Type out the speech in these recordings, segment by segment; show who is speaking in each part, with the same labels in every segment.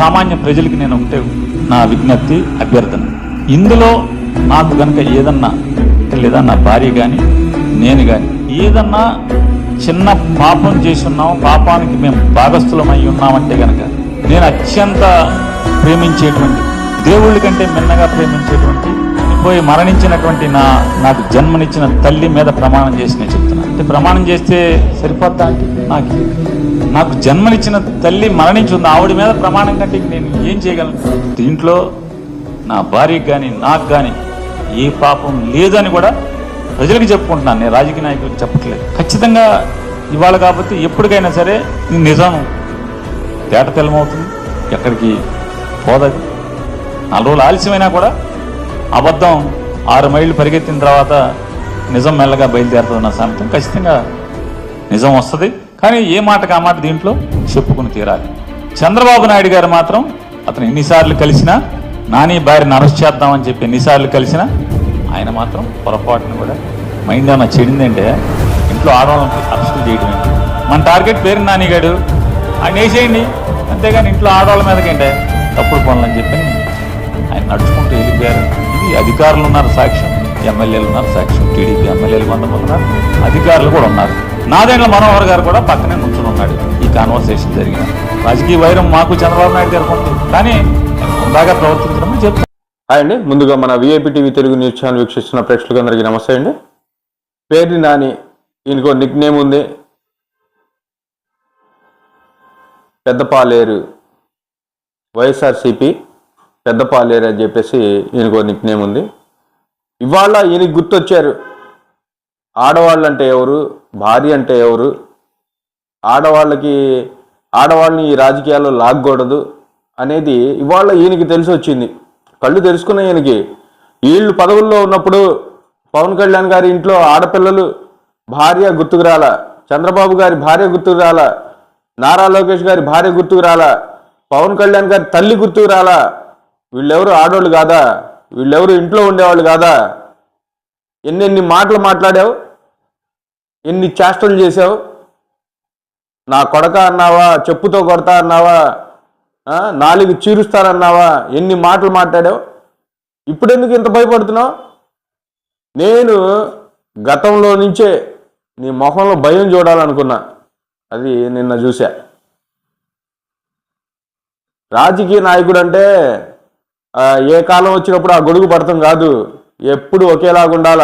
Speaker 1: సామాన్య ప్రజలకి నేను ఒకటే నా విజ్ఞప్తి అభ్యర్థన. ఇందులో నాకు గనక ఏదన్నా లేదా నా భార్య కానీ నేను కానీ ఏదన్నా చిన్న పాపం చేసి ఉన్నాం పాపానికి మేము భాగస్థులమై ఉన్నామంటే గనక నేను అత్యంత ప్రేమించేటువంటి దేవుళ్ళ కంటే మిన్నగా ప్రేమించేటువంటి పోయి మరణించినటువంటి నా నాకు జన్మనిచ్చిన తల్లి మీద ప్రమాణం చేసి నేను చెప్తున్నాను అంటే ప్రమాణం చేస్తే సరిపోద్దా? అంటే నాకు. నాకు జన్మనిచ్చిన తల్లి మరణించి ఉంది ఆవిడ మీద ప్రమాణం కంటే నేను ఏం చేయగలను? దీంట్లో నా భార్యకి కానీ నాకు కానీ ఏ పాపం లేదని కూడా ప్రజలకు చెప్పుకుంటున్నాను. నేను రాజకీయ నాయకులకు చెప్పట్లేదు. ఖచ్చితంగా ఇవాళ కాబట్టి ఎప్పటికైనా సరే నిజం. తేట తెల్లమవుతుంది ఎక్కడికి పోదది నాలుగు రోజులు ఆలస్యమైనా కూడా అబద్ధం ఆరు మైళ్ళు పరిగెత్తిన తర్వాత నిజం మెల్లగా బయలుదేరుతుంది నా సామెతం. ఖచ్చితంగా నిజం వస్తుంది. కానీ ఏ మాటకు ఆ మాట దీంట్లో చెప్పుకుని తీరాలి. చంద్రబాబు నాయుడు గారు మాత్రం అతను ఎన్నిసార్లు కలిసినా నాని భార్యను అరెస్ట్ చేద్దామని చెప్పి ఎన్నిసార్లు కలిసినా ఆయన మాత్రం పొరపాటును కూడా మైండ్ ఏమైనా చెడిందంటే ఇంట్లో ఆడవాళ్ళని అరెస్టులు చేయడం మన టార్గెట్ పేరు నానిగాడు ఆయన వేసేయండి. అంతేగాని ఇంట్లో ఆడవాళ్ళ మీదకంటే తప్పుడు పనులు అని చెప్పి ఆయన నడుచుకుంటూ వెళ్ళిపోయారు. ఇది అధికారులు ఉన్నారు సాక్ష్యం. ఎమ్మెల్యేలు ఉన్నారు సాక్ష్యం. టీడీపీ ఎమ్మెల్యేలు కొంతమంది ఉన్నారు. అధికారులు కూడా ఉన్నారు. నాదేండ్ల మనోహర్ గారు కూడా పక్కనే నుంచుని ఉన్నాడు. ఈ కాన్వర్సేషన్ జరిగిన రాజకీయ వైరం మాకు చంద్రబాబు నాయుడు గారికి ఉంది కానీ బాగా హుందాగా ప్రవర్తించడం చెప్తాను
Speaker 2: హాయ్ అండి. ముందుగా మన VIP TV Telugu news channel వీక్షిస్తున్న ప్రేక్షకులందరికీ నమస్తే అండి. పేరు నాని ఈయనకో నిక్ నేమ్ ఉంది. పెద్దపాలేరు వైఎస్ఆర్సిపి పెద్దపాలేరు అని చెప్పేసి ఈయనకో నిక్ నేమ్ ఉంది. ఇవాళ ఈయనకి గుర్తొచ్చారు. ఆడవాళ్ళు అంటే ఎవరు? భార్య అంటే ఎవరు? ఆడవాళ్ళకి ఆడవాళ్ళని ఈ రాజకీయాల్లో లాగకూడదు అనేది ఇవాళ ఈయనకి తెలిసి వచ్చింది. కళ్ళు తెలుసుకున్న ఈయనకి. వీళ్ళు పదవుల్లో ఉన్నప్పుడు పవన్ కళ్యాణ్ గారి ఇంట్లో ఆడపిల్లలు భార్య గుర్తుకు రాల. చంద్రబాబు గారి భార్య గుర్తుకు రాల. నారా లోకేష్ గారి భార్య గుర్తుకు రాల. పవన్ కళ్యాణ్ గారి తల్లి గుర్తుకు రాల. వీళ్ళెవరు ఆడవాళ్ళు కాదా? వీళ్ళెవరు ఇంట్లో ఉండేవాళ్ళు కాదా? ఎన్నెన్ని మాటలు మాట్లాడావు? ఎన్ని చేష్టలు చేసావు నా కొడక అన్నావా? చెప్పుతో కొడతా అన్నావా? నాలుగు చీరుస్తానన్నావా? ఎన్ని మాటలు మాట్లాడావు? ఇప్పుడెందుకు ఇంత భయపడుతున్నావు? నేను గతంలో నుంచే నీ మొహంలో భయం చూడాలనుకున్నా. అది నిన్న చూసా రాజకీయ నాయకుడు అంటే ఏ కాలం వచ్చినప్పుడు ఆ గొడుగు పడతాం కాదు. ఎప్పుడు ఒకేలాగా ఉండాల?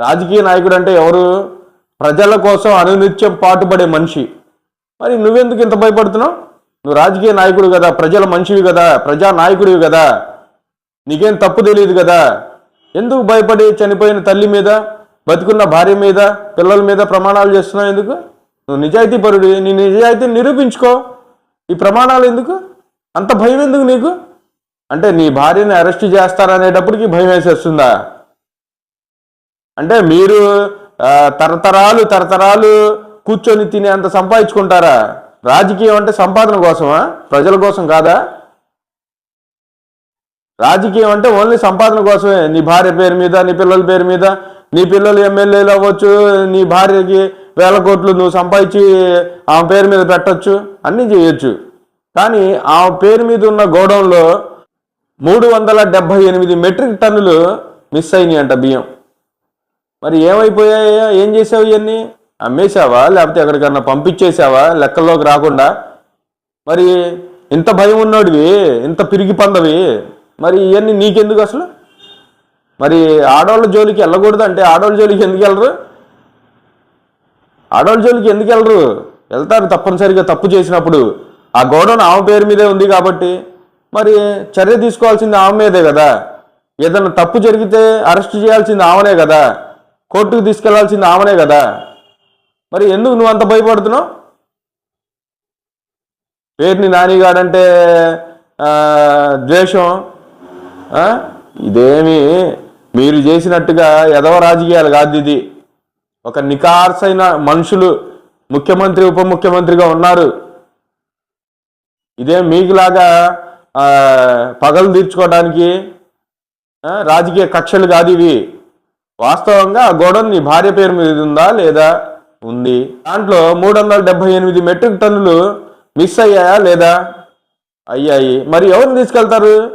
Speaker 2: రాజకీయ నాయకుడు అంటే ఎవరు? ప్రజల కోసం అనునిత్యం పాటుపడే మనిషి. మరి నువ్వెందుకు ఇంత భయపడుతున్నావు? నువ్వు రాజకీయ నాయకుడు కదా ప్రజల మనిషివి కదా ప్రజా నాయకుడివి కదా. నీకేం తప్పు తెలియదు కదా. ఎందుకు భయపడి చనిపోయిన తల్లి మీద బతుకున్న భార్య మీద పిల్లల మీద ప్రమాణాలు చేస్తున్నావు ఎందుకు? నువ్వు నిజాయితీ పరుడి నీ నిజాయితీని నిరూపించుకో. ఈ ప్రమాణాలు ఎందుకు? అంత భయం ఎందుకు నీకు? అంటే నీ భార్యని అరెస్ట్ చేస్తారనేటప్పటికి భయం వేసేస్తుందా? అంటే మీరు తరతరాలు తరతరాలు కూర్చొని తినే అంత సంపాదించుకుంటారా? రాజకీయం అంటే సంపాదన కోసమా? ప్రజల కోసం కాదా? రాజకీయం అంటే ఓన్లీ సంపాదన కోసమే. నీ భార్య పేరు మీద నీ పిల్లల పేరు మీద నీ పిల్లలు ఎమ్మెల్యేలు అవ్వచ్చు నీ భార్యకి వేల కోట్లు నువ్వు సంపాదించి ఆమె పేరు మీద పెట్టచ్చు అన్నీ చేయొచ్చు. కానీ ఆమె పేరు మీద ఉన్న గోడౌన్లో మూడు వందల డెబ్బై ఎనిమిది మెట్రిక్ టన్నులు మిస్ అయినాయి అంట బియ్యం. మరి ఏమైపోయాయా? ఏం చేసావు ఇవన్నీ? అమ్మేశావా? లేకపోతే ఎక్కడికన్నా పంపించేసావా లెక్కల్లోకి రాకుండా? మరి ఇంత భయం ఉన్నోడివి ఇంత పిరిగి పందవి మరి ఇవన్నీ నీకెందుకు అసలు? మరి ఆడవాళ్ళ జోలికి వెళ్ళకూడదు అంటే ఆడవాళ్ళ జోలికి ఎందుకు వెళ్ళరు? ఆడవాళ్ళ జోలికి ఎందుకు వెళ్ళరు? వెళ్తారు తప్పనిసరిగా తప్పు చేసినప్పుడు. ఆ గోడౌన్ ఆమె పేరు మీదే ఉంది కాబట్టి. మరి చర్య తీసుకోవాల్సింది ఆమె మీదే కదా. ఏదైనా తప్పు జరిగితే అరెస్ట్ చేయాల్సింది ఆమెనే కదా. కోర్టుకు తీసుకెళ్ళాల్సింది ఆమెనే కదా. మరి ఎందుకు నువ్వు అంత భయపడుతున్నావు? పేరుని నానిగాడంటే ద్వేషం? ఇదేమి మీరు చేసినట్టుగా ఎదవ రాజకీయాలు కాదు ఇది. ఒక నికార్సైన మనుషులు ముఖ్యమంత్రి ఉప ముఖ్యమంత్రిగా ఉన్నారు. ఇదేం మీకులాగా పగలు తీర్చుకోవడానికి రాజకీయ కక్షలు కాదు ఇవి. వాస్తవంగా ఆ గోడౌన్ నీ భార్య పేరు మీద ఉందా లేదా? ఉంది. దాంట్లో మూడు వందల డెబ్బై ఎనిమిది మెట్రిక్ టన్నులు మిస్ అయ్యాయా లేదా? అయ్యాయి. మరి ఎవరిని తీసుకెళ్తారు?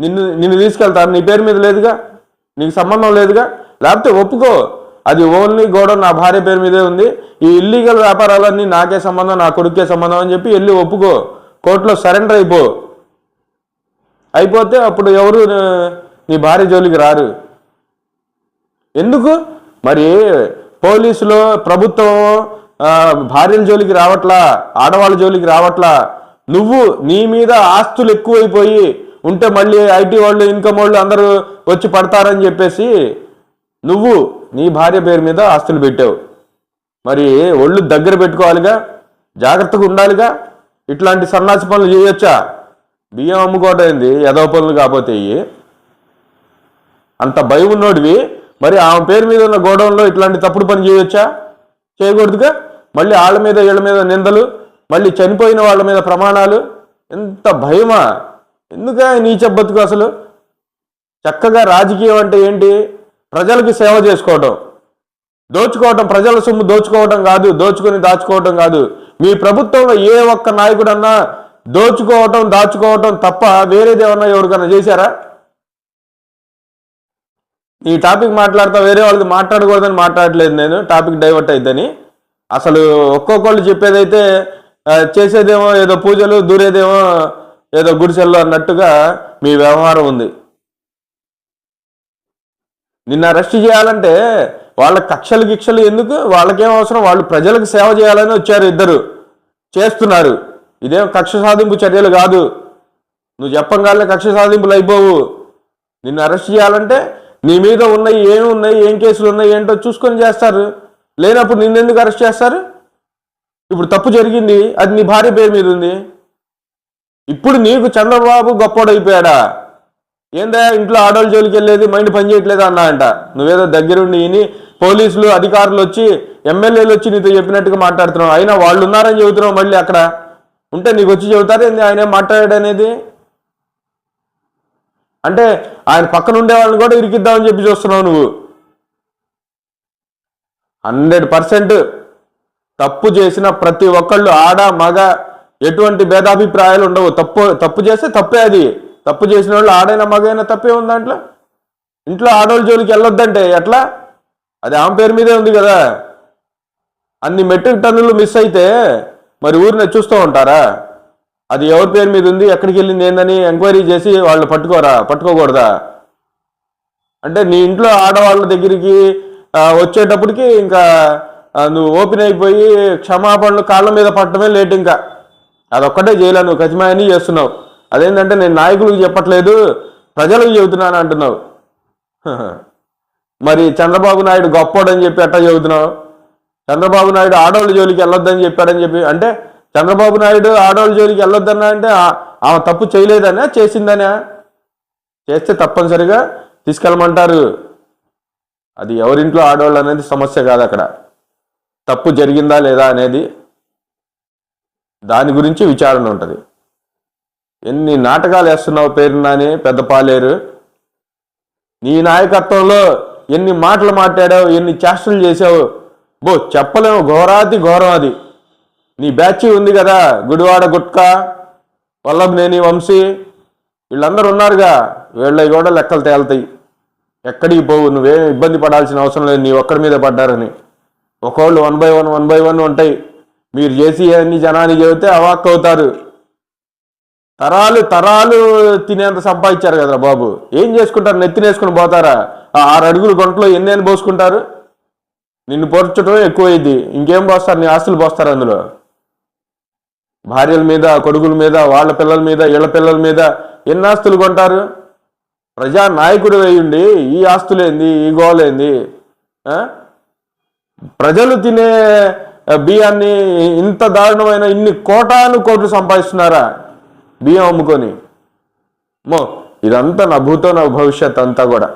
Speaker 2: నిన్ను నిన్ను తీసుకెళ్తారు. నీ పేరు మీద లేదుగా? నీకు సంబంధం లేదుగా? లేకపోతే ఒప్పుకో. అది ఓన్లీ గోడౌన్ నా భార్య పేరు మీదే ఉంది. ఈ ఇల్లీగల్ వ్యాపారాలన్నీ నాకే సంబంధం నా కొడుకే సంబంధం అని చెప్పి వెళ్ళి ఒప్పుకో. కోర్టులో సరెండర్ అయిపో. అయిపోతే అప్పుడు ఎవరు నీ భార్య జోలికి రారు. ఎందుకు? మరి పోలీసులు ప్రభుత్వం భార్యల జోలికి రావట్లా ఆడవాళ్ళ జోలికి రావట్లా. నువ్వు నీ మీద ఆస్తులు ఎక్కువైపోయి ఉంటే మళ్ళీ ఐటీ వాళ్ళు ఇన్కమ్ వాళ్ళు అందరూ వచ్చి పడతారని చెప్పేసి నువ్వు నీ భార్య పేరు మీద ఆస్తులు పెట్టావు. మరి ఒళ్ళు దగ్గర పెట్టుకోవాలిగా జాగ్రత్తగా ఉండాలిగా? ఇట్లాంటి సన్నాసి పనులు చేయొచ్చా? బియ్యం అమ్ముకోవటం ఏంది ఎదో పనులు కాకపోతే అంత భయం ఉన్నోడివి. మరి ఆమె పేరు మీద ఉన్న గోడౌన్లో ఇట్లాంటి తప్పుడు పని చేయొచ్చా? చేయకూడదుగా? మళ్ళీ వాళ్ళ మీద వీళ్ళ మీద నిందలు మళ్ళీ చనిపోయిన వాళ్ళ మీద ప్రమాణాలు. ఎంత భయమా? ఎందుక నీ బతుకు అసలు? చక్కగా రాజకీయం అంటే ఏంటి? ప్రజలకి సేవ చేసుకోవటం. దోచుకోవటం ప్రజల సొమ్ము దోచుకోవటం కాదు దోచుకొని దాచుకోవటం కాదు. మీ ప్రభుత్వంలో ఏ ఒక్క నాయకుడన్నా దోచుకోవటం దాచుకోవటం తప్ప వేరేది ఏమన్నా ఎవరికన్నా చేశారా? ఈ టాపిక్ మాట్లాడతా వేరే వాళ్ళకి మాట్లాడకూడదని మాట్లాడలేదు నేను టాపిక్ డైవర్ట్ అయిద్దని. అసలు ఒక్కొక్కళ్ళు చెప్పేదైతే చేసేదేమో ఏదో పూజలు దూరేదేమో ఏదో గుడిసెల్లో అన్నట్టుగా మీ వ్యవహారం ఉంది. నిన్ను అరెస్ట్ చేయాలంటే వాళ్ళ కక్షలు గిక్షలు ఎందుకు? వాళ్ళకేం అవసరం? వాళ్ళు ప్రజలకు సేవ చేయాలని వచ్చారు ఇద్దరు. చేస్తున్నారు. ఇదేం కక్ష సాధింపు చర్యలు కాదు. నువ్వు చెప్పంగానే కక్ష సాధింపులు అయిపోవు. నిన్ను అరెస్ట్ చేయాలంటే నీ మీద ఉన్నాయి ఏమి ఉన్నాయి ఏం కేసులు ఉన్నాయి ఏంటో చూసుకొని చేస్తారు. లేనప్పుడు నిన్నెందుకు అరెస్ట్ చేస్తారు? ఇప్పుడు తప్పు జరిగింది అది నీ భార్య పేరు మీద ఉంది. ఇప్పుడు నీకు చంద్రబాబు గొప్పోడైపోయాడా? ఏందా ఇంట్లో ఆడోళ్ళ జోలికి వెళ్ళేది మైండ్ పని చేయట్లేదు అన్నా అంట. నువ్వేదో దగ్గరుండి ఈని పోలీసులు అధికారులు వచ్చి ఎమ్మెల్యేలు వచ్చి నీతో చెప్పినట్టుగా మాట్లాడుతున్నావు. అయినా వాళ్ళు ఉన్నారని చెబుతున్నావు మళ్ళీ అక్కడ. ఉంటే నీకు వచ్చి చెబుతారు ఏంది? ఆయన మాట్లాడాడు అనేది? అంటే ఆయన పక్కన ఉండే వాళ్ళని కూడా ఇరికిద్దామని చెప్పి చూస్తున్నావు నువ్వు. హండ్రెడ్ పర్సెంట్ తప్పు చేసిన ప్రతి ఒక్కళ్ళు ఆడ మగ ఎటువంటి భేదాభిప్రాయాలు ఉండవు. తప్పు తప్పు చేస్తే తప్పే అది. తప్పు చేసిన వాళ్ళు ఆడైనా మగైనా తప్పే ఉంది దాంట్లో. ఇంట్లో ఆడవాళ్ళ జోలికి వెళ్ళొద్దంటే ఎట్లా? అది ఆమె పేరు మీదే ఉంది కదా. అన్ని మెట్రిక్ టన్నులు మిస్ అయితే మరి ఊరిని చూస్తూ ఉంటారా? అది ఎవరి పేరు మీద ఉంది? ఎక్కడికి వెళ్ళింది ఏందని ఎంక్వైరీ చేసి వాళ్ళు పట్టుకోరా? పట్టుకోకూడదా? అంటే నీ ఇంట్లో ఆడవాళ్ళ దగ్గరికి వచ్చేటప్పటికి ఇంకా నువ్వు ఓపెన్ అయిపోయి క్షమాపణలు కాళ్ళ మీద పట్టడమే లేట్ ఇంకా. అదొక్కటే చేయలేను నువ్వు ఖచ్చితమని చేస్తున్నావు. అదేంటంటే నేను నాయకులకు చెప్పట్లేదు ప్రజలకు చెబుతున్నాను అంటున్నావు. మరి చంద్రబాబు నాయుడు గొప్పోడని చెప్పి ఎట్టా చెబుతున్నావు? చంద్రబాబు నాయుడు ఆడవాళ్ళ జోలికి వెళ్ళొద్దని చెప్పాడని చెప్పి అంటే చంద్రబాబు నాయుడు ఆడవాళ్ళ జోలికి వెళ్ళొద్దన్నా అంటే ఆ- ఆమె తప్పు చేయలేదనే చేసిందనే. చేస్తే తప్పనిసరిగా తీసుకెళ్ళమంటారు. అది ఎవరింట్లో ఆడవాళ్ళు అనేది సమస్య కాదు అక్కడ. తప్పు జరిగిందా లేదా అనేది దాని గురించి విచారణ ఉంటుంది. ఎన్ని నాటకాలు వేస్తున్నావు పేరున్నాని పెద్ద పాలేరు. నీ నాయకత్వంలో ఎన్ని మాటలు మాట్లాడావు ఎన్ని చేష్టలు చేసావు బో చెప్పలేము. ఘోరాతి ఘోరం అది నీ బ్యాచ్ ఉంది కదా గుడివాడ గుట్కా వల్లభనేని వంశీ. వీళ్ళందరూ ఉన్నారుగా. వీళ్ళవి కూడా లెక్కలు తేలుతాయి. ఎక్కడికి పోవు నువ్వేం ఇబ్బంది పడాల్సిన అవసరం లేదు నీ ఒక్కడి మీద పడ్డారని. ఒకళ్ళు one by one one by one ఉంటాయి. మీరు చేసి అన్ని జనానికి చెబితే అవాక్ అవుతారు. తరాలు తరాలు తినేంత సంపాదించారు కదా బాబు. ఏం చేసుకుంటారు? నెత్తినేసుకుని పోతారా? ఆరు అడుగులు గుంటలో ఎన్ని అని పోసుకుంటారు? నిన్ను పోర్చడం ఎక్కువైంది. ఇంకేం పోస్తారు? నీ ఆస్తులు పోస్తారు అందులో. భార్యల మీద కొడుకుల మీద వాళ్ళ పిల్లల మీద ఇళ్ళ పిల్లల మీద ఎన్ని ఆస్తులు కొంటారు? ప్రజా నాయకుడు వేయండి ఈ ఆస్తులేంది ఈ గోలేంది ప్రజలు తినే బియ్యాన్ని ఇంత దారుణమైన ఇన్ని కోటాను కోట్లు సంపాదిస్తున్నారా? బియ్యం అమ్ముకొని. మో ఇదంతా నా భూతో నా భవిష్యత్ అంతా కూడా.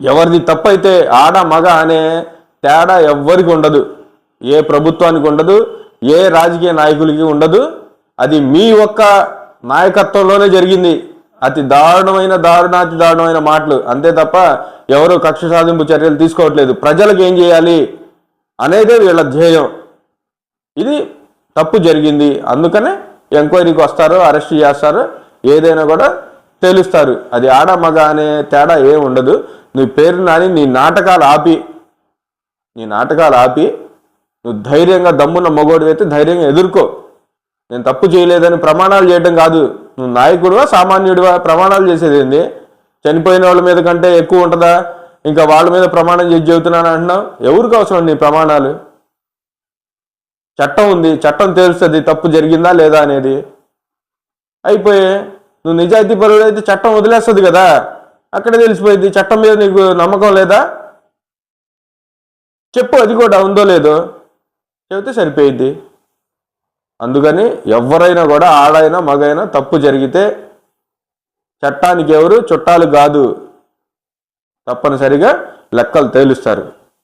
Speaker 2: ఎవరిది తప్పైతే ఆడ మగ అనే తేడా ఎవ్వరికి ఉండదు. ఏ ప్రభుత్వానికి ఉండదు ఏ రాజకీయ నాయకులకి ఉండదు. అది మీ ఒక్క నాయకత్వంలోనే జరిగింది. అతి దారుణమైన దారుణాతి దారుణమైన మాటలు. అంతే తప్ప ఎవరు కక్ష సాధింపు చర్యలు తీసుకోవట్లేదు. ప్రజలకు ఏం చేయాలి అనేదే వీళ్ళ ధ్యేయం. ఇది తప్పు జరిగింది. అందుకనే ఎంక్వైరీకి వస్తారు అరెస్ట్ చేస్తారు. ఏదైనా కూడా తేలుస్తారు. అది ఆడ మగ అనే తేడా ఏ ఉండదు. నీ పేరు నాని నీ నాటకాలు ఆపి నీ నాటకాలు ఆపి నువ్వు ధైర్యంగా దమ్మున్న మగోడు అయితే ధైర్యంగా ఎదుర్కో. నేను తప్పు చేయలేదని ప్రమాణాలు చేయడం కాదు. నువ్వు నాయకుడివా సామాన్యుడివా? ప్రమాణాలు చేసేది ఏంది? చనిపోయిన వాళ్ళ మీద కంటే ఎక్కువ ఉంటుందా? ఇంకా వాళ్ళ మీద ప్రమాణం చేసి చెబుతున్నాను అంటున్నావు? ఎవరికి అవసరం నీ ప్రమాణాలు? చట్టం ఉంది. చట్టం తెలుస్తుంది. తప్పు జరిగిందా లేదా అనేది. అయిపోయి. నువ్వు నిజాయితీ పరుడు అయితే చట్టం వదిలేస్తుంది కదా. అక్కడే తెలిసిపోయింది చట్టం మీద నీకు నమ్మకం లేదా? చెప్పు అది కూడా ఉందో లేదో. చెబితే సరిపోయిద్ది అందుకని ఎవరైనా కూడా ఆడైనా మగైనా తప్పు జరిగితే చట్టానికి ఎవరు చుట్టాలు కాదు. తప్పనిసరిగా లెక్కలు తేలుస్తారు.